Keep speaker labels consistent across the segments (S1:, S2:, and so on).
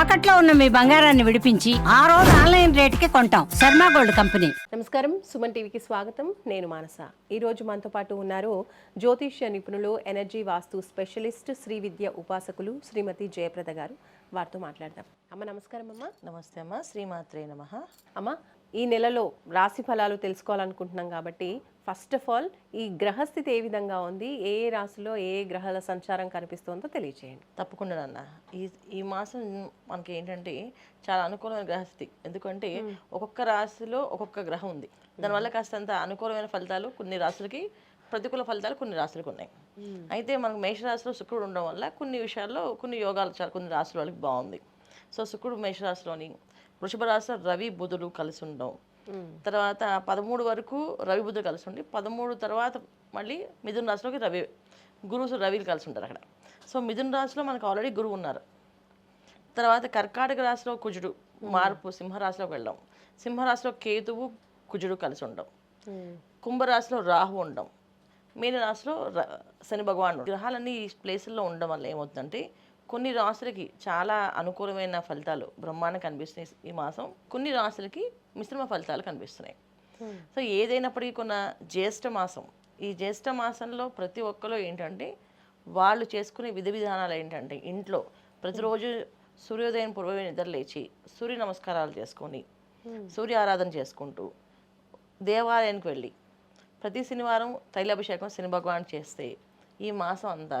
S1: తాకట్లో ఉన్న మీ బంగారాన్ని విడిపించి ఆ రోజు ఆన్లైన్ రేటుకి కొంటాం. Sharma gold company.
S2: నమస్కారం. సుమన్ టీవీకి స్వాగతం. నేను మానస. ఈరోజు మనతో పాటు ఉన్నారు జ్యోతిష్య నిపుణులు ఎనర్జీ వాస్తు స్పెషలిస్ట్ శ్రీ విద్య ఉపాసకులు శ్రీమతి జయప్రద గారు. వారితో మాట్లాడదాం. అమ్మ నమస్కారం అమ్మ.
S3: నమస్తే అమ్మ. శ్రీమాత్రే నమ.
S2: అమ్మ ఈ నెలలో రాశి ఫలాలు తెలుసుకోవాలనుకుంటున్నాం కాబట్టి ఫస్ట్ ఆఫ్ ఆల్ ఈ గ్రహస్థితి ఏ విధంగా ఉంది ఏ ఏ రాశిలో ఏ ఏ గ్రహాల సంచారం కనిపిస్తుందో తెలియచేయండి.
S3: తప్పకుండా నాన్న. ఈ ఈ మాసం మనకి ఏంటంటే చాలా అనుకూలమైన గ్రహస్థితి. ఎందుకంటే ఒక్కొక్క రాశిలో ఒక్కొక్క గ్రహం ఉంది. దానివల్ల కాస్తంత అనుకూలమైన ఫలితాలు కొన్ని రాశులకి ప్రతికూల ఫలితాలు కొన్ని రాశులకు ఉన్నాయి. అయితే మనకు మేషరాశిలో శుక్రుడు ఉండడం వల్ల కొన్ని విషయాల్లో కొన్ని యోగాలు చాలా కొన్ని రాశుల వాళ్ళకి బాగుంది. సో శుక్రుడు మేషరాశిలోని వృషభ రాశిలో రవి బుధుడు కలిసి ఉండడం తర్వాత పదమూడు వరకు రవి బుధుడు కలిసి ఉండి పదమూడు తర్వాత మళ్ళీ మిథున రాశిలోకి రవి గురువు రవిలు కలిసి ఉంటారు అక్కడ. సో మిథున రాశిలో మనకు ఆల్రెడీ గురువు ఉన్నారు. తర్వాత కర్కాటక రాశిలో కుజుడు మార్పు సింహరాశిలోకి వెళ్ళడం. సింహరాశిలో కేతువు కుజుడు కలిసి ఉండడం. కుంభరాశిలో రాహు ఉండడం. మీన రాశిలో ర- శని భగవానుడు. గ్రహాలన్నీ ఈ ప్లేసుల్లో ఉండడం వల్ల ఏమవుతుందంటే కొన్ని రాశులకి చాలా అనుకూలమైన ఫలితాలు బ్రహ్మాండం కనిపిస్తున్నాయి ఈ మాసం. కొన్ని రాశులకి మిశ్రమ ఫలితాలు కనిపిస్తున్నాయి. సో ఏదైనప్పటికీ కొన్న జ్యేష్ఠ మాసం. ఈ జ్యేష్ఠ మాసంలో ప్రతి ఒక్కరు ఏంటంటే వాళ్ళు చేసుకునే విధి విధానాలు ఏంటంటే ఇంట్లో ప్రతిరోజు సూర్యోదయం పూర్వమే నిద్ర లేచి సూర్య నమస్కారాలు చేసుకొని సూర్య ఆరాధన చేసుకుంటూ దేవాలయానికి వెళ్ళి ప్రతి శనివారం తైలాభిషేకం శని భగవాన్ చేస్తే ఈ మాసం అంతా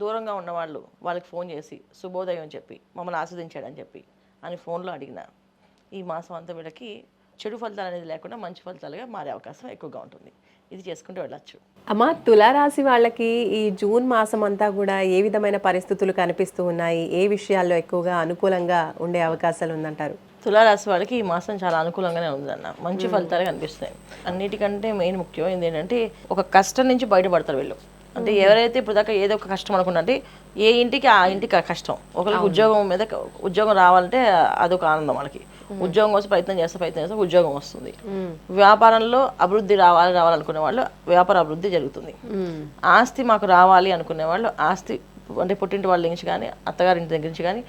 S3: దూరంగా ఉన్నవాళ్ళు వాళ్ళకి ఫోన్ చేసి శుభోదయం అని చెప్పి మమ్మల్ని ఆస్వాదించాడని చెప్పి అని ఫోన్లో అడిగిన ఈ మాసం అంతా వీళ్ళకి చెడు ఫలితాలు అనేది లేకుండా మంచి ఫలితాలుగా మారే అవకాశం ఎక్కువగా ఉంటుంది. ఇది చేసుకుంటూ వెళ్ళచ్చు.
S2: అమ్మ తులారాశి వాళ్ళకి ఈ జూన్ మాసం అంతా కూడా ఏ విధమైన పరిస్థితులు కనిపిస్తూ ఉన్నాయి? ఏ విషయాల్లో ఎక్కువగా అనుకూలంగా ఉండే అవకాశాలు ఉందంటారు?
S3: తులారాశి వాళ్ళకి ఈ మాసం చాలా అనుకూలంగానే ఉందన్న. మంచి ఫలితాలు కనిపిస్తాయి. అన్నిటికంటే మెయిన్ ముఖ్యమైనది ఏంటంటే ఒక కష్టం నుంచి బయటపడతారు వీళ్ళు. అంటే ఎవరైతే ఇప్పుడు దాకా ఏదో ఒక కష్టం అనుకున్నట్టే ఏ ఇంటికి ఆ ఇంటికి ఆ కష్టం. ఒకరికి ఉద్యోగం మీద ఉద్యోగం రావాలంటే అదొక ఆనందం వాళ్ళకి. ఉద్యోగం కోసం ప్రయత్నం చేస్తే ప్రయత్నం చేస్తే ఉద్యోగం వస్తుంది. వ్యాపారంలో అభివృద్ధి రావాలి రావాలనుకునే వాళ్ళు వ్యాపార అభివృద్ధి జరుగుతుంది. ఆస్తి మాకు రావాలి అనుకునే వాళ్ళు ఆస్తి అంటే పుట్టింటి వాళ్ళ నుంచి కానీ అత్తగారింటి దగ్గర నుంచి కానీ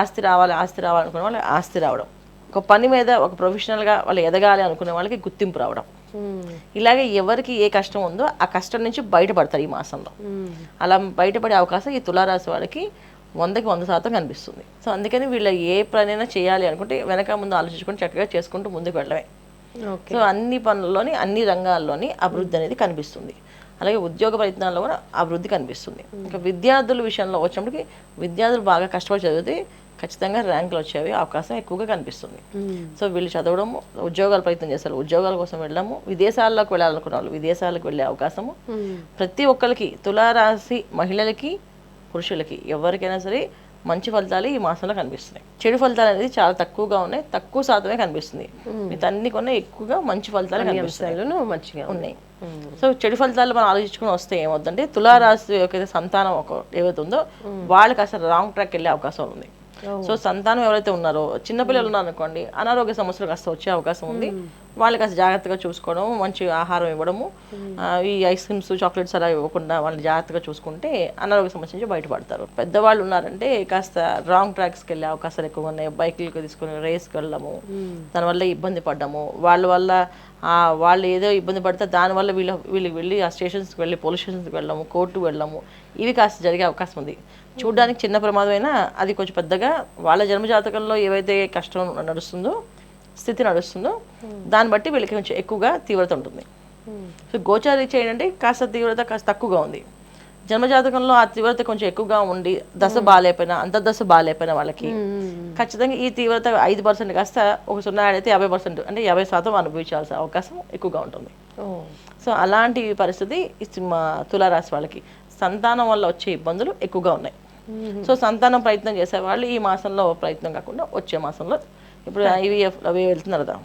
S3: ఆస్తి రావాలి ఆస్తి రావాలి అనుకునే వాళ్ళు ఆస్తి రావడం. ఒక పని మీద ఒక ప్రొఫెషనల్గా వాళ్ళు ఎదగాలి అనుకునే వాళ్ళకి గుర్తింపు రావడం. ఇలాగే ఎవరికి ఏ కష్టం ఉందో ఆ కష్టం నుంచి బయటపడతారు ఈ మాసంలో. అలా బయటపడే అవకాశం ఈ తులారాశి వాళ్ళకి వందకి వంద శాతం కనిపిస్తుంది. సో అందుకని వీళ్ళ ఏ పనైనా చేయాలి అనుకుంటే వెనక ముందు ఆలోచించుకొని చక్కగా చేసుకుంటూ ముందుకు వెళ్ళడమే. సో అన్ని పనుల్లోని అన్ని రంగాల్లోని అభివృద్ధి అనేది కనిపిస్తుంది. అలాగే ఉద్యోగ ప్రయత్నాల్లో కూడా అభివృద్ధి కనిపిస్తుంది. ఇంకా విద్యార్థుల విషయంలో వచ్చినప్పటికి విద్యార్థులు బాగా కష్టపడి చదివితే ఖచ్చితంగా ర్యాంకులు వచ్చేవి అవకాశం ఎక్కువగా కనిపిస్తుంది. సో వీళ్ళు చదవడము ఉద్యోగాలు ప్రయత్నం చేస్తారు. ఉద్యోగాల కోసం వెళ్ళడము విదేశాల్లోకి వెళ్ళాలనుకున్న వాళ్ళు విదేశాలకు వెళ్ళే అవకాశము. ప్రతి ఒక్కరికి తులారాశి మహిళలకి పురుషులకి ఎవరికైనా సరే మంచి ఫలితాలు ఈ మాసంలో కనిపిస్తున్నాయి. చెడు ఫలితాలు అనేది చాలా తక్కువగా ఉన్నాయి. తక్కువ శాతమే కనిపిస్తుంది. మిగతా కొన్నా ఎక్కువగా మంచి ఫలితాలు కనిపిస్తున్నాయి.
S2: అంశాలను మంచిగా
S3: ఉన్నాయి. సో చెడు ఫలితాలు మనం ఆలోచించుకుని వస్తే ఏమవుతుందంటే తులారాశి యొక్క సంతానం ఒక ఏవైతే ఉందో వాళ్ళకి అసలు రాంగ్ ట్రాక్ వెళ్ళే అవకాశం ఉంది. సో సంతానం ఎవరైతే ఉన్నారో చిన్నపిల్లలు ఉన్నారు అనుకోండి అనారోగ్య సమస్యలు కాస్త వచ్చే అవకాశం ఉంది. వాళ్ళకి కాస్త జాగ్రత్తగా చూసుకోవడం మంచి ఆహారం ఇవ్వడము ఈ ఐస్ క్రీమ్స్ చాక్లెట్స్ అలా ఇవ్వకుండా వాళ్ళని జాగ్రత్తగా చూసుకుంటే అనారోగ్య సమస్య నుంచి బయటపడతారు. పెద్దవాళ్ళు ఉన్నారంటే కాస్త రాంగ్ ట్రాక్స్కి వెళ్ళే అవకాశాలు ఎక్కువ ఉన్నాయి. బైకులకు తీసుకుని రేస్కి వెళ్ళడము దానివల్ల ఇబ్బంది పడ్డము వాళ్ళ వల్ల వాళ్ళు ఏదో ఇబ్బంది పడితే దానివల్ల వీళ్ళు వీళ్ళకి వెళ్ళి ఆ స్టేషన్స్కి వెళ్ళి పోలీస్ స్టేషన్స్కి వెళ్ళడము కోర్టుకు వెళ్ళడము ఇవి కాస్త జరిగే అవకాశం ఉంది. చూడడానికి చిన్న ప్రమాదమైనా అది కొంచెం పెద్దగా వాళ్ళ జన్మజాతకంలో ఏవైతే కష్టం నడుస్తుందో స్థితి నడుస్తుందో దాన్ని బట్టి వీళ్ళకి కొంచెం ఎక్కువగా తీవ్రత ఉంటుంది. సో గోచారీత్య ఏంటంటే కాస్త తీవ్రత కాస్త తక్కువగా ఉంది. జన్మజాతకంలో ఆ తీవ్రత కొంచెం ఎక్కువగా ఉండి దశ బాగాలేకపోయినా అంతర్దశ బాగాలేకపోయినా వాళ్ళకి. ఖచ్చితంగా ఈ తీవ్రత ఐదు పర్సెంట్ కాస్త ఒక సున్నా అయితే యాభై పర్సెంట్ అంటే యాభై శాతం అనుభవించాల్సిన అవకాశం ఎక్కువగా ఉంటుంది. సో అలాంటి పరిస్థితి మా తులారాశి వాళ్ళకి. సంతానం వల్ల వచ్చే ఇబ్బందులు ఎక్కువగా ఉన్నాయి. సో సంతానం ప్రయత్నం చేసే వాళ్ళు ఈ మాసంలో ప్రయత్నం కాకుండా వచ్చే మాసంలో ఇప్పుడు ఐవీఎఫ్ అవి వెళ్తున్నారు కదా.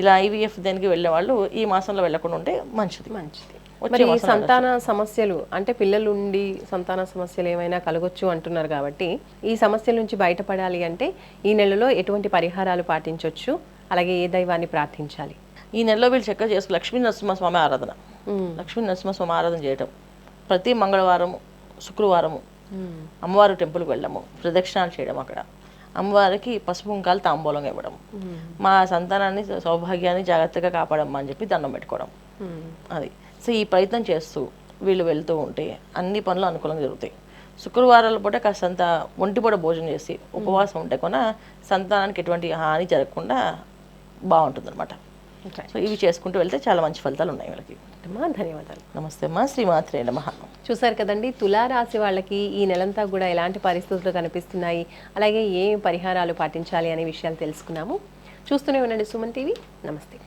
S3: ఇలా ఐవీఎఫ్ దేనికి వెళ్ళే వాళ్ళు ఈ మాసంలో వెళ్ళకుండా ఉంటే మంచిది.
S2: మంచిది. మరి సంతాన సమస్యలు అంటే పిల్లలు ఉండి సంతాన సమస్యలు ఏమైనా కలగొచ్చు అంటున్నారు కాబట్టి ఈ సమస్యల నుంచి బయటపడాలి అంటే ఈ నెలలో ఎటువంటి పరిహారాలు పాటించవచ్చు అలాగే ఏ దైవాన్ని ప్రార్థించాలి?
S3: ఈ నెలలో వీళ్ళు చక్కగా చేసుకు లక్ష్మీ నరసింహస్వామి ఆరాధన. లక్ష్మీ నరసింహస్వామి ఆరాధన చేయటం. ప్రతి మంగళవారం శుక్రవారము అమ్మవారి టెంపుల్కి వెళ్ళడము ప్రదక్షిణాలు చేయడం అక్కడ. అమ్మవారికి పసుపు కుంకాలు తాంబూలం ఇవ్వడం. మా సంతానాన్ని సౌభాగ్యాన్ని జాగ్రత్తగా కాపాడమ్మా అని చెప్పి దండం పెట్టుకోవడం. అది. సో ఈ ప్రయత్నం చేస్తూ వీళ్ళు వెళ్తూ ఉంటే అన్ని పనులు అనుకూలంగా జరుగుతాయి. శుక్రవారాల పూట కాస్తంత ఒంటిపూట భోజనం చేసి ఉపవాసం ఉంటే కొన సంతానానికి ఎటువంటి హాని జరగకుండా బాగుంటుంది సో ఇవి చేసుకుంటూ వెళ్తే చాలా మంచి ఫలితాలు ఉన్నాయి వీళ్ళకి.
S2: అమ్మా ధన్యవాదాలు.
S3: నమస్తే అమ్మా శ్రీమాత్రే నమః.
S2: చూసారు కదండి తులారాశి వాళ్ళకి ఈ నెలంతా కూడా ఎలాంటి పరిస్థితులు కనిపిస్తున్నాయి అలాగే ఏ పరిహారాలు పాటించాలి అనే విషయాలు తెలుసుకున్నాము. చూస్తూనే ఉండండి సుమన్ టీవీ. నమస్తే.